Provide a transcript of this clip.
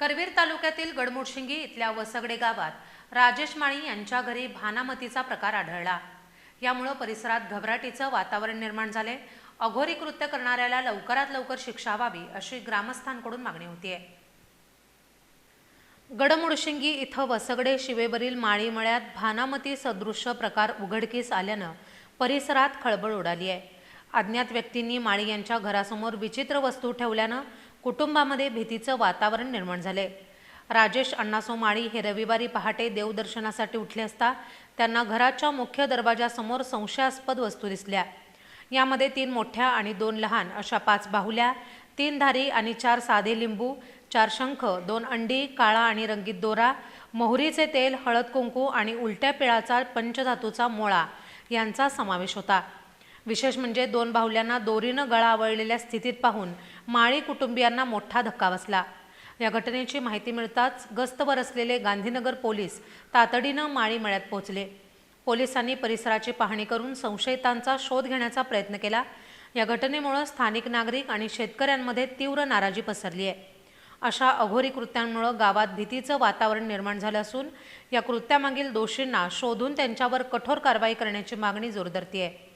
करवीर तालुक्यातील गडमुडशिंगी इथल्या वसगडे गावात राजेश माळी यांच्या घरी भानामतीचा प्रकार आढळला. यामुळं परिसरात घबराटीचं वातावरण निर्माण झाले. अघोरी कृत्य करणाऱ्याला लवकरात लवकर शिक्षा व्हावी अशी ग्रामस्थांकडून मागणी होतीये. गडमुडशिंगी इथं वसगडे शिवेवरील माळीमळ्यात भानामती सदृश्य प्रकार उघडकीस आल्यानं परिसरात खळबळ उडाली आहे अज्ञात व्यक्तींनी माळी यांच्या घरासमोर विचित्र वस्तू ठेवल्यानं कुटुंबामध्ये भीतीचं वातावरण निर्माण झाले राजेश अण्णासो माळी हे रविवारी पहाटे देवदर्शनासाठी उठले असता त्यांना घराच्या मुख्य दरवाजासमोर संशयास्पद वस्तू दिसल्या. यामध्ये तीन मोठ्या आणि दोन लहान अशा पाच बाहुल्या तीन धारी आणि चार साधे लिंबू चार शंख दोन अंडी काळा आणि रंगीत दोरा मोहरीचे तेल हळद कुंकू आणि उलट्या पिळाचा पंचधातूचा मोळा यांचा समावेश होता. विशेष म्हणजे दोन बाहुल्यांना दोरीनं गळा आवळलेल्या स्थितीत पाहून माळी कुटुंबियांना मोठा धक्का बसला. या घटनेची माहिती मिळताच गस्तवर असलेले गांधीनगर पोलीस तातडीनं माळी मळ्यात पोहोचले. पोलिसांनी परिसराची पाहणी करून संशयितांचा शोध घेण्याचा प्रयत्न केला. या घटनेमुळं स्थानिक नागरिक आणि शेतकऱ्यांमध्ये तीव्र नाराजी पसरली आहे अशा अघोरी कृत्यांमुळं गावात भीतीचं वातावरण निर्माण झालं असून या कृत्यामागील दोषींना शोधून त्यांच्यावर कठोर कारवाई करण्याची मागणी जोर धरती आहे